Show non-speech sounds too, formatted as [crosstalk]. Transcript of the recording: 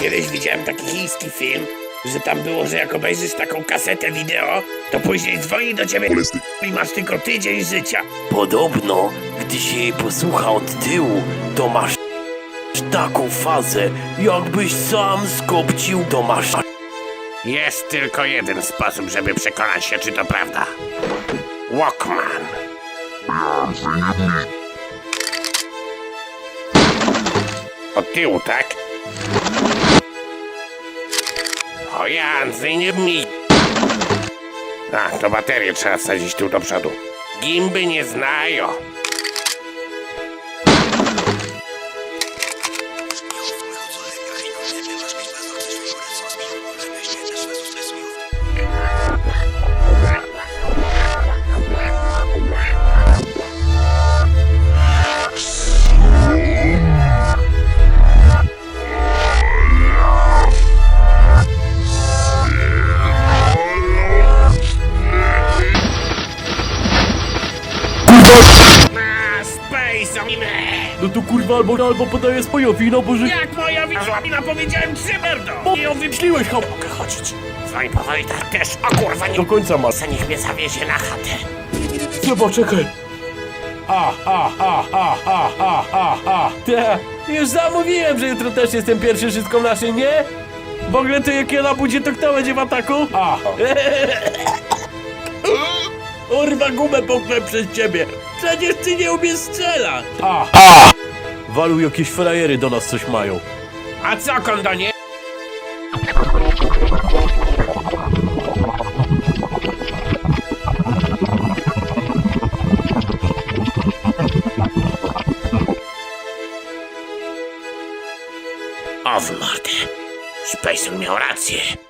Kiedyś widziałem taki chiński film, że tam było, że jak obejrzysz taką kasetę wideo, to później dzwoni do ciebie i masz tylko tydzień życia. Podobno, gdy się jej posłucha od tyłu, to masz taką fazę, jakbyś sam skopcił, to masz Jest tylko jeden sposób, żeby przekonać się, czy to prawda. Walkman. Od tyłu, tak? O Janzy, nie mi. A, to baterię trzeba wsadzić tu do przodu. Gimby nie znają. Na Space Anime! No to kurwa albo albo podaję swojowi, no bo że... Jak moja wina powiedziałem trzy merdo! Bo ją wymyśliłeś, ha... Mogę chodzić. Dzwoń po Wojta też, o kurwa, nie Do końca masz. Niech mnie zawiezie na chatę. Chyba czekaj. Ha, ha, ha, ha, ha, ha, ha, ha. Te, już zamówiłem, że jutro też jestem pierwszy wszystko nasze, nie? W ogóle to jak ja budzie, to kto będzie w ataku? A. [laughs] Urwa gumę połknę przez ciebie. Przecież ty nie umiesz strzelać. A. A. Walu, jakieś frajery do nas coś mają. A co, kondonie? O w mordę. Spacer miał rację.